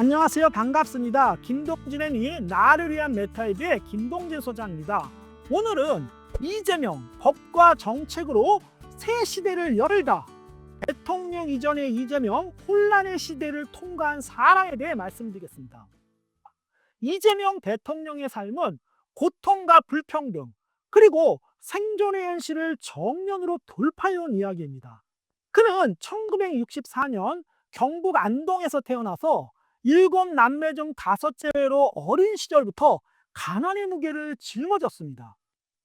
안녕하세요. 반갑습니다. 김동진의 니 나를 위한 메타이드의 김동진 소장입니다. 오늘은 이재명 법과 정책으로 새 시대를 열다. 대통령 이전의 이재명 혼란의 시대를 통과한 사람에 대해 말씀드리겠습니다. 이재명 대통령의 삶은 고통과 불평등 그리고 생존의 현실을 정면으로 돌파해온 이야기입니다. 그는 1964년 경북 안동에서 태어나서 일곱 남매 중 다섯째로 어린 시절부터 가난의 무게를 짊어졌습니다.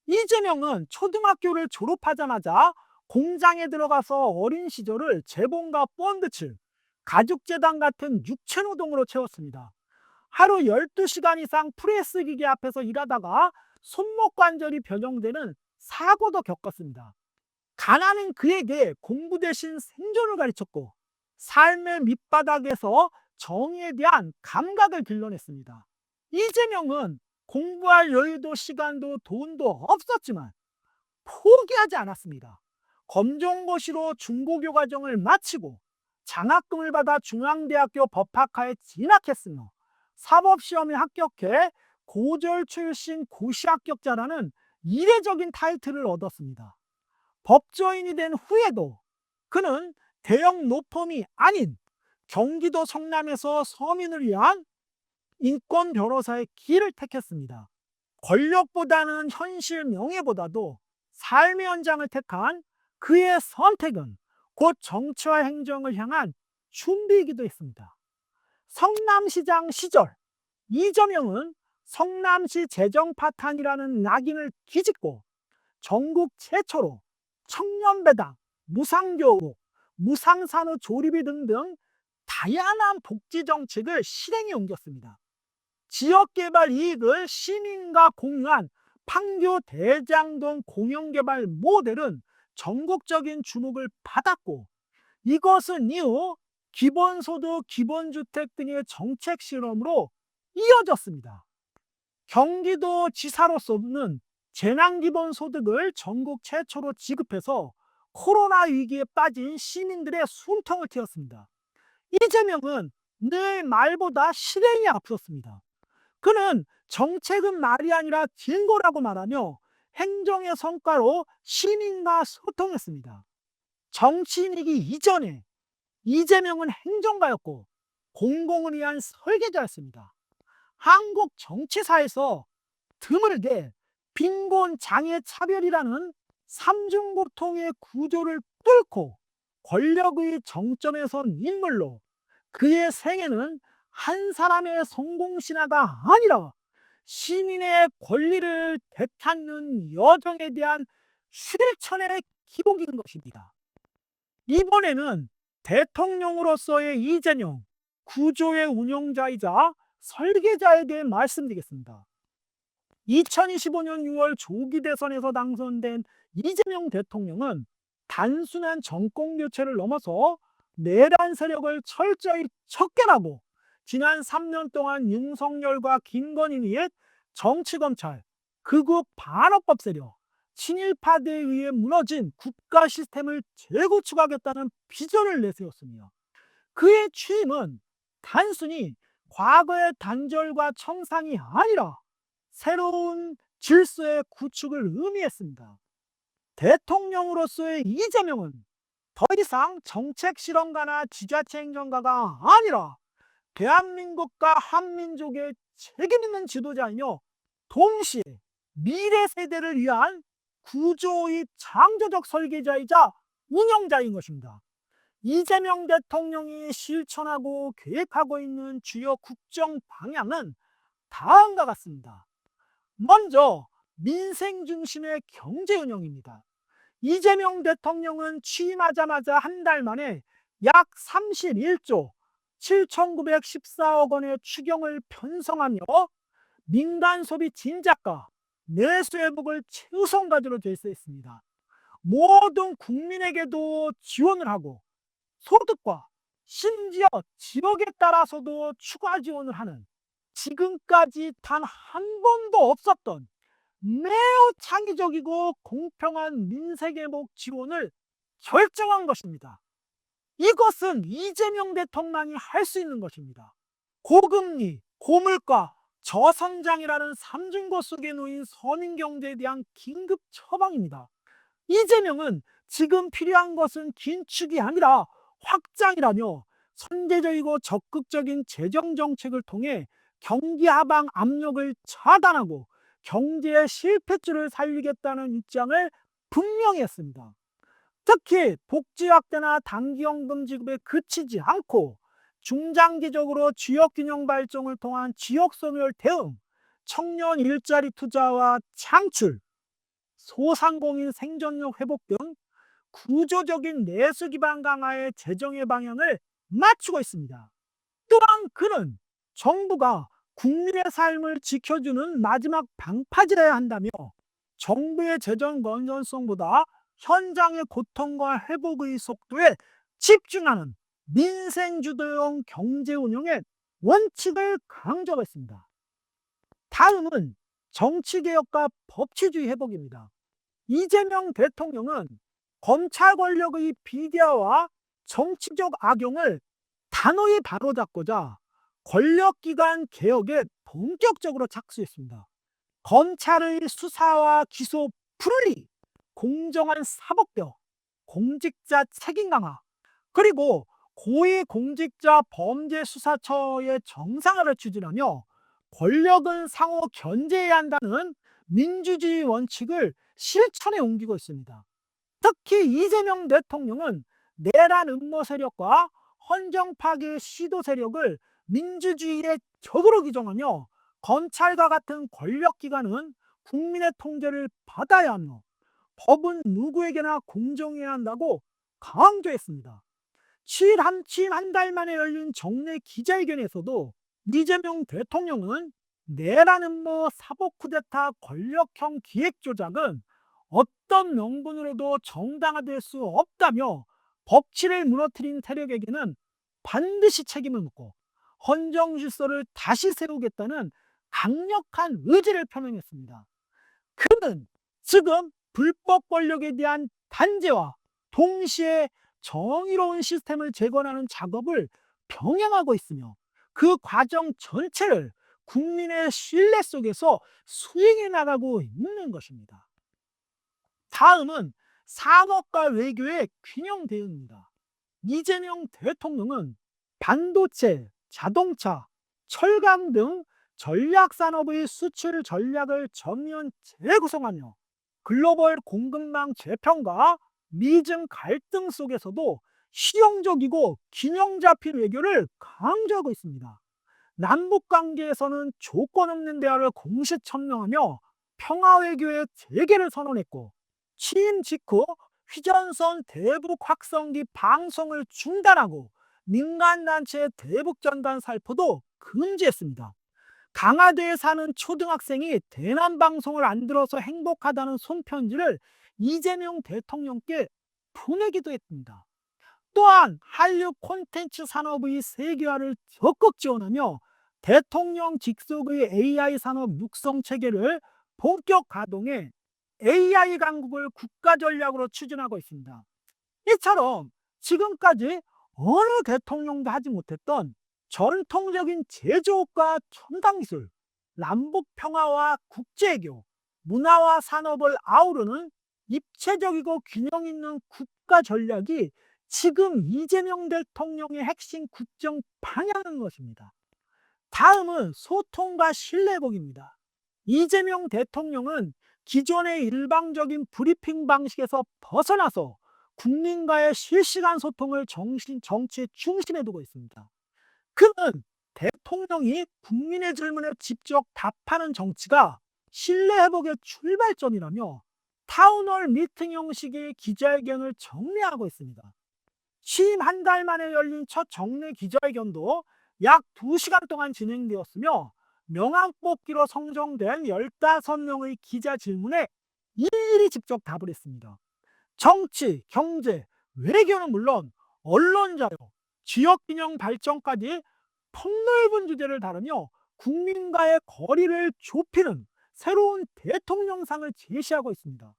이재명은 초등학교를 졸업하자마자 공장에 들어가서 어린 시절을 재봉과 본드 칠, 가죽재단 같은 육체노동으로 채웠습니다. 하루 12시간 이상 프레스 기계 앞에서 일하다가 손목 관절이 변형되는 사고도 겪었습니다. 가난은 그에게 공부 대신 생존을 가르쳤고 삶의 밑바닥에서 정의에 대한 감각을 길러냈습니다. 이재명은 공부할 여유도 시간도 돈도 없었지만 포기하지 않았습니다. 검정고시로 중고교 과정을 마치고 장학금을 받아 중앙대학교 법학과에 진학했으며 사법시험에 합격해 고졸 출신 고시 합격자라는 이례적인 타이틀을 얻었습니다. 법조인이 된 후에도 그는 대형 노펌이 아닌 경기도 성남에서 서민을 위한 인권 변호사의 길을 택했습니다. 권력보다는 현실 명예보다도 삶의 현장을 택한 그의 선택은 곧 정치와 행정을 향한 준비이기도 했습니다. 성남시장 시절 이재명은 성남시 재정 파탄이라는 낙인을 뒤집고 전국 최초로 청년배당, 무상교육, 무상산후 조리비 등등 다양한 복지 정책을 실행에 옮겼습니다. 지역개발 이익을 시민과 공유한 판교 대장동 공영개발 모델은 전국적인 주목을 받았고 이것은 이후 기본소득, 기본주택 등의 정책 실험으로 이어졌습니다. 경기도 지사로서는 재난기본소득을 전국 최초로 지급해서 코로나 위기에 빠진 시민들의 숨통을 트였습니다. 이재명은 늘 말보다 실행이 앞섰습니다. 그는 정책은 말이 아니라 딩고라고 말하며 행정의 성과로 시민과 소통했습니다. 정치인이기 이전에 이재명은 행정가였고 공공을 위한 설계자였습니다. 한국 정치사에서 드물게 빈곤 장애 차별이라는 삼중고통의 구조를 뚫고 권력의 정점에 선 인물로 그의 생애는 한 사람의 성공 신화가 아니라 시민의 권리를 되찾는 여정에 대한 실천의 기록인 것입니다. 이번에는 대통령으로서의 이재명 구조의 운영자이자 설계자에 대해 말씀드리겠습니다. 2025년 6월 조기 대선에서 당선된 이재명 대통령은 단순한 정권 교체를 넘어서 내란 세력을 철저히 척결하고 지난 3년 동안 윤석열과 김건희 옛 정치검찰, 극우 반어법 세력, 친일파대에 의해 무너진 국가 시스템을 재구축하겠다는 비전을 내세웠으며 그의 취임은 단순히 과거의 단절과 청산이 아니라 새로운 질서의 구축을 의미했습니다. 대통령으로서의 이재명은 더 이상 정책 실험가나 지자체 행정가가 아니라 대한민국과 한민족의 책임 있는 지도자이며 동시에 미래 세대를 위한 구조의 창조적 설계자이자 운영자인 것입니다. 이재명 대통령이 실천하고 계획하고 있는 주요 국정 방향은 다음과 같습니다. 먼저 민생 중심의 경제 운영입니다. 이재명 대통령은 취임하자마자 한 달 만에 약 31조 7,914억 원의 추경을 편성하며 민간 소비 진작과 내수 회복을 최우선 과제로 제시했습니다. 모든 국민에게도 지원을 하고 소득과 심지어 지역에 따라서도 추가 지원을 하는 지금까지 단 한 번도 없었던 매우 창의적이고 공평한 민생회복 지원을 결정한 것입니다. 이것은 이재명 대통령이 할 수 있는 것입니다. 고금리, 고물가, 저성장이라는 삼중고 속에 놓인 서민 경제에 대한 긴급 처방입니다. 이재명은 지금 필요한 것은 긴축이 아니라 확장이라며 선제적이고 적극적인 재정 정책을 통해 경기 하방 압력을 차단하고 경제의 실패줄을 살리겠다는 입장을 분명히 했습니다. 특히 복지 확대나 단기연금 지급에 그치지 않고 중장기적으로 지역 균형 발전을 통한 지역 소멸 대응, 청년 일자리 투자와 창출, 소상공인 생존력 회복 등 구조적인 내수 기반 강화의 재정의 방향을 맞추고 있습니다. 또한 그는 정부가 국민의 삶을 지켜주는 마지막 방파제여야 한다며 정부의 재정 건전성보다 현장의 고통과 회복의 속도에 집중하는 민생주도형 경제 운영의 원칙을 강조했습니다. 다음은 정치개혁과 법치주의 회복입니다. 이재명 대통령은 검찰 권력의 비대화와 정치적 악용을 단호히 바로잡고자 권력기관 개혁에 본격적으로 착수했습니다. 검찰의 수사와 기소 분리, 공정한 사법개혁, 공직자 책임 강화, 그리고 고위공직자 범죄수사처의 정상화를 추진하며 권력은 상호 견제해야 한다는 민주주의 원칙을 실천에 옮기고 있습니다. 특히 이재명 대통령은 내란 음모 세력과 헌정 파괴 시도 세력을 민주주의의 적으로 규정하며 검찰과 같은 권력기관은 국민의 통제를 받아야 하며 법은 누구에게나 공정해야 한다고 강조했습니다. 취임 한, 취임 한달 만에 열린 정례 기자회견에서도 이재명 대통령은 내란 음모 사법 쿠데타 권력형 기획 조작은 어떤 명분으로도 정당화될 수 없다며 법치를 무너뜨린 세력에게는 반드시 책임을 묻고 헌정 질서를 다시 세우겠다는 강력한 의지를 표명했습니다. 그는 지금 불법 권력에 대한 단죄와 동시에 정의로운 시스템을 재건하는 작업을 병행하고 있으며 그 과정 전체를 국민의 신뢰 속에서 수행해 나가고 있는 것입니다. 다음은 산업과 외교의 균형 대응입니다. 이재명 대통령은 반도체, 자동차, 철강 등 전략 산업의 수출 전략을 전면 재구성하며 글로벌 공급망 재편과 미증 갈등 속에서도 실용적이고 균형 잡힌 외교를 강조하고 있습니다. 남북 관계에서는 조건 없는 대화를 공식 천명하며 평화 외교의 재개를 선언했고 취임 직후 휘전선 대북 확성기 방송을 중단하고 민간단체 대북 전단 살포도 금지했습니다. 강화도에 사는 초등학생이 대남 방송을 안 들어서 행복하다는 손편지를 이재명 대통령께 보내기도 했습니다. 또한 한류 콘텐츠 산업의 세계화를 적극 지원하며 대통령 직속의 AI 산업 육성 체계를 본격 가동해 AI 강국을 국가 전략으로 추진하고 있습니다. 이처럼 지금까지 어느 대통령도 하지 못했던 전통적인 제조업과 첨단 기술, 남북 평화와 국제외교, 문화와 산업을 아우르는 입체적이고 균형 있는 국가 전략이 지금 이재명 대통령의 핵심 국정 방향인 것입니다. 다음은 소통과 신뢰복입니다. 이재명 대통령은 기존의 일방적인 브리핑 방식에서 벗어나서 국민과의 실시간 소통을 정신, 정치의 중심에 두고 있습니다. 그는 대통령이 국민의 질문에 직접 답하는 정치가 신뢰 회복의 출발점이라며 타운홀 미팅 형식의 기자회견을 정리하고 있습니다. 취임 한 달 만에 열린 첫 정례 기자회견도 약 2시간 동안 진행되었으며 명함 뽑기로 선정된 15명의 기자 질문에 일일이 직접 답을 했습니다. 정치, 경제, 외교는 물론 언론 자유, 지역 균형 발전까지 폭넓은 주제를 다루며 국민과의 거리를 좁히는 새로운 대통령상을 제시하고 있습니다.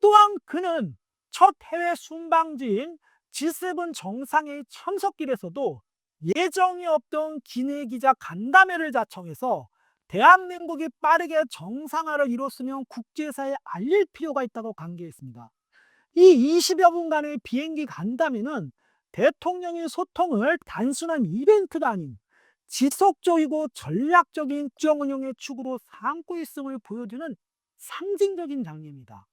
또한 그는 첫 해외 순방지인 G7 정상회의 참석길에서도 예정이 없던 기내 기자 간담회를 자청해서 대한민국이 빠르게 정상화를 이뤘으면 국제사회에 알릴 필요가 있다고 강조했습니다. 이 20여 분간의 비행기 간담회는 대통령의 소통을 단순한 이벤트가 아닌 지속적이고 전략적인 국정 운영의 축으로 삼고 있음을 보여주는 상징적인 장면입니다.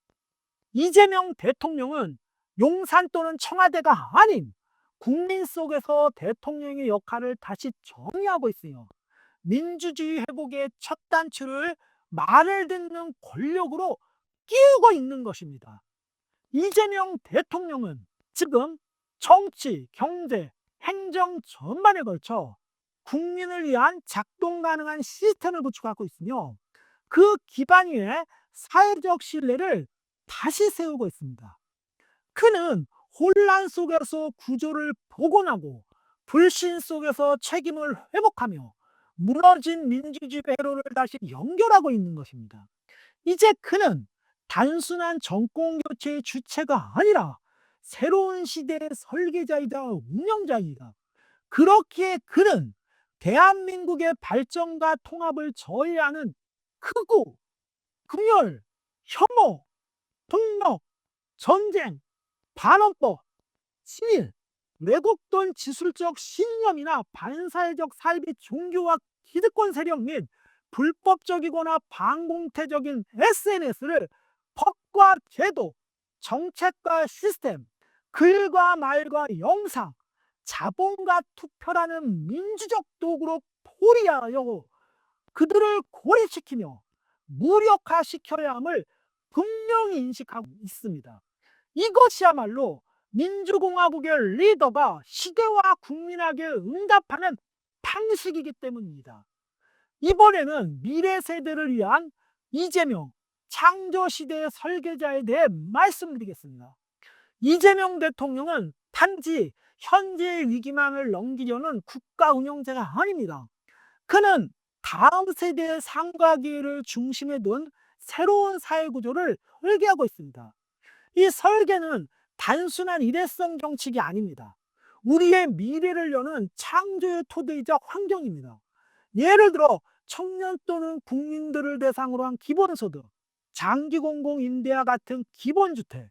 이재명 대통령은 용산 또는 청와대가 아닌 국민 속에서 대통령의 역할을 다시 정의하고 있으며 민주주의 회복의 첫 단추를 말을 듣는 권력으로 끼우고 있는 것입니다. 이재명 대통령은 지금 정치, 경제, 행정 전반에 걸쳐 국민을 위한 작동 가능한 시스템을 구축하고 있으며 그 기반 위에 사회적 신뢰를 다시 세우고 있습니다. 그는 혼란 속에서 구조를 복원하고 불신 속에서 책임을 회복하며 무너진 민주주의 회로를 다시 연결하고 있는 것입니다. 이제 그는 단순한 정권 교체의 주체가 아니라 새로운 시대의 설계자이자 운영자이다. 그렇기에 그는 대한민국의 발전과 통합을 저해하는 크고 금열, 혐오, 폭력, 전쟁, 반헌법, 친일, 왜곡된 지술적 신념이나 반사회적 사이비 종교와 기득권 세력 및 불법적이거나 반공태적인 SNS를 법과 제도, 정책과 시스템, 글과 말과 영상, 자본과 투표라는 민주적 도구로 포리하여 그들을 고립시키며 무력화시켜야 함을 분명히 인식하고 있습니다. 이것이야말로 민주공화국의 리더가 시대와 국민에게 응답하는 방식이기 때문입니다. 이번에는 미래 세대를 위한 이재명 창조 시대의 설계자에 대해 말씀드리겠습니다. 이재명 대통령은 단지 현재의 위기만을 넘기려는 국가 운영자가 아닙니다. 그는 다음 세대의 상과 기회를 중심에 둔 새로운 사회 구조를 설계하고 있습니다. 이 설계는 단순한 일회성 정책이 아닙니다. 우리의 미래를 여는 창조의 토대이자 환경입니다. 예를 들어 청년 또는 국민들을 대상으로 한 기본소득, 장기공공 임대와 같은 기본주택,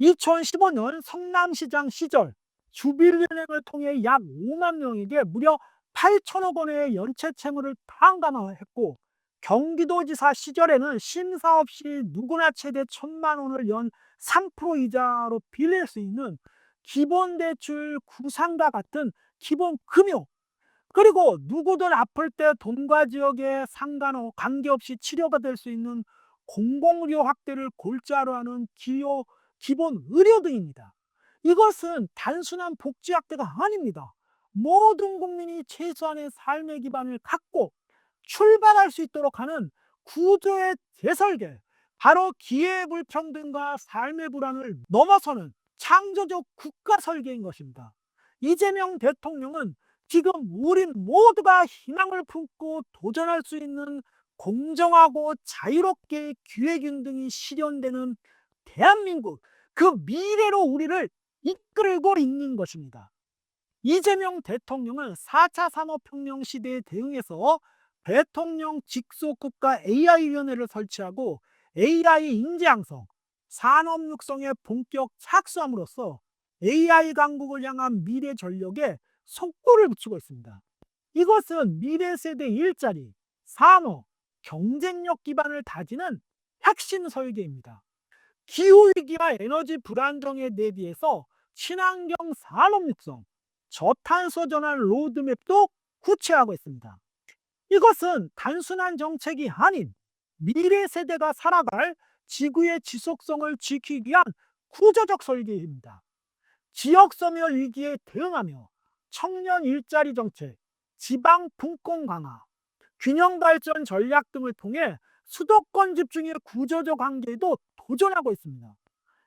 2015년 성남시장 시절 주빌은행을 통해 약 5만 명에게 무려 8천억 원의 연체 채무를 탕감했고 경기도지사 시절에는 심사 없이 누구나 최대 천만 원을 연 3% 이자로 빌릴 수 있는 기본대출 구상과 같은 기본 금융 그리고 누구든 아플 때 돈과 지역에 상관없 관계없이 치료받을 수 있는 공공의료 확대를 골자로 하는 기호 기본 의료 등입니다. 이것은 단순한 복지 확대가 아닙니다. 모든 국민이 최소한의 삶의 기반을 갖고 출발할 수 있도록 하는 구조의 재설계, 바로 기회 불평등과 삶의 불안을 넘어서는 창조적 국가 설계인 것입니다. 이재명 대통령은 지금 우리 모두가 희망을 품고 도전할 수 있는 공정하고 자유롭게 기회균등이 실현되는 대한민국 그 미래로 우리를 이끌고 있는 것입니다. 이재명 대통령은 4차 산업혁명 시대에 대응해서 대통령 직속 국가 AI위원회를 설치하고 AI 인재 양성, 산업 육성에 본격 착수함으로써 AI 강국을 향한 미래 전력에 속도를 붙이고 있습니다. 이것은 미래 세대 일자리, 산업, 경쟁력 기반을 다지는 핵심 설계입니다. 기후위기와 에너지 불안정에 대비해서 친환경 산업 육성, 저탄소 전환 로드맵도 구체화하고 있습니다. 이것은 단순한 정책이 아닌 미래 세대가 살아갈 지구의 지속성을 지키기 위한 구조적 설계입니다. 지역 소멸 위기에 대응하며 청년 일자리 정책, 지방 분권 강화, 균형 발전 전략 등을 통해 수도권 집중의 구조적 한계에도 도전하고 있습니다.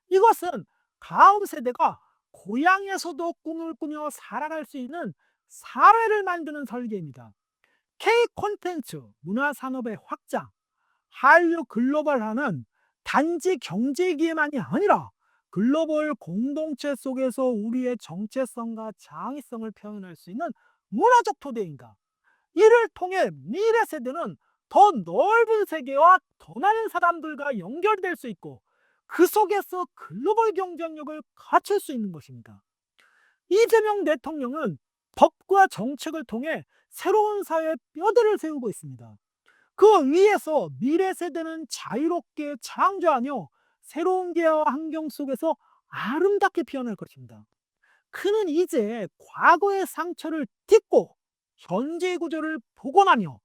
이것은 다음 세대가 고향에서도 꿈을 꾸며 살아갈 수 있는 사회를 만드는 설계입니다. K 콘텐츠 문화 산업의 확장, 한류 글로벌화는 단지 경제 기회만이 아니라 글로벌 공동체 속에서 우리의 정체성과 창의성을 표현할 수 있는 문화적 토대인가? 이를 통해 미래 세대는 더 넓은 세계와 더 많은 사람들과 연결될 수 있고 그 속에서 글로벌 경쟁력을 갖출 수 있는 것입니다. 이재명 대통령은 법과 정책을 통해 새로운 사회의 뼈대를 세우고 있습니다. 그 위에서 미래 세대는 자유롭게 창조하며 새로운 기회와 환경 속에서 아름답게 피어날 것입니다. 그는 이제 과거의 상처를 딛고 현재의 구조를 복원하며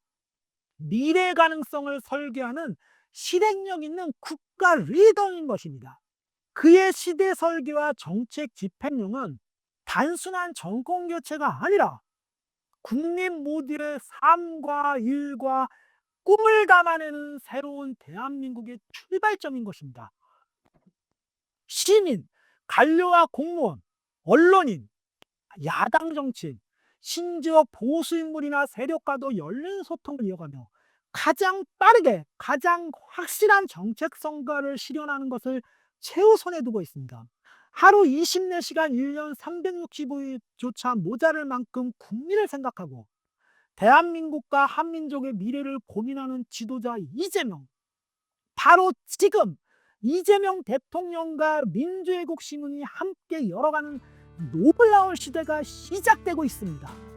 미래 가능성을 설계하는 실행력 있는 국가 리더인 것입니다. 그의 시대 설계와 정책 집행력은 단순한 정권 교체가 아니라 국민 모두의 삶과 일과 꿈을 담아내는 새로운 대한민국의 출발점인 것입니다. 시민, 관료와 공무원, 언론인, 야당 정치인, 심지어 보수 인물이나 세력과도 열린 소통을 이어가며 가장 빠르게 가장 확실한 정책 성과를 실현하는 것을 최우선에 두고 있습니다. 하루 24시간 1년 365일조차 모자랄 만큼 국민을 생각하고 대한민국과 한민족의 미래를 고민하는 지도자 이재명. 바로 지금 이재명 대통령과 민주애국 시민이 함께 열어가는 노블라운 시대가 시작되고 있습니다.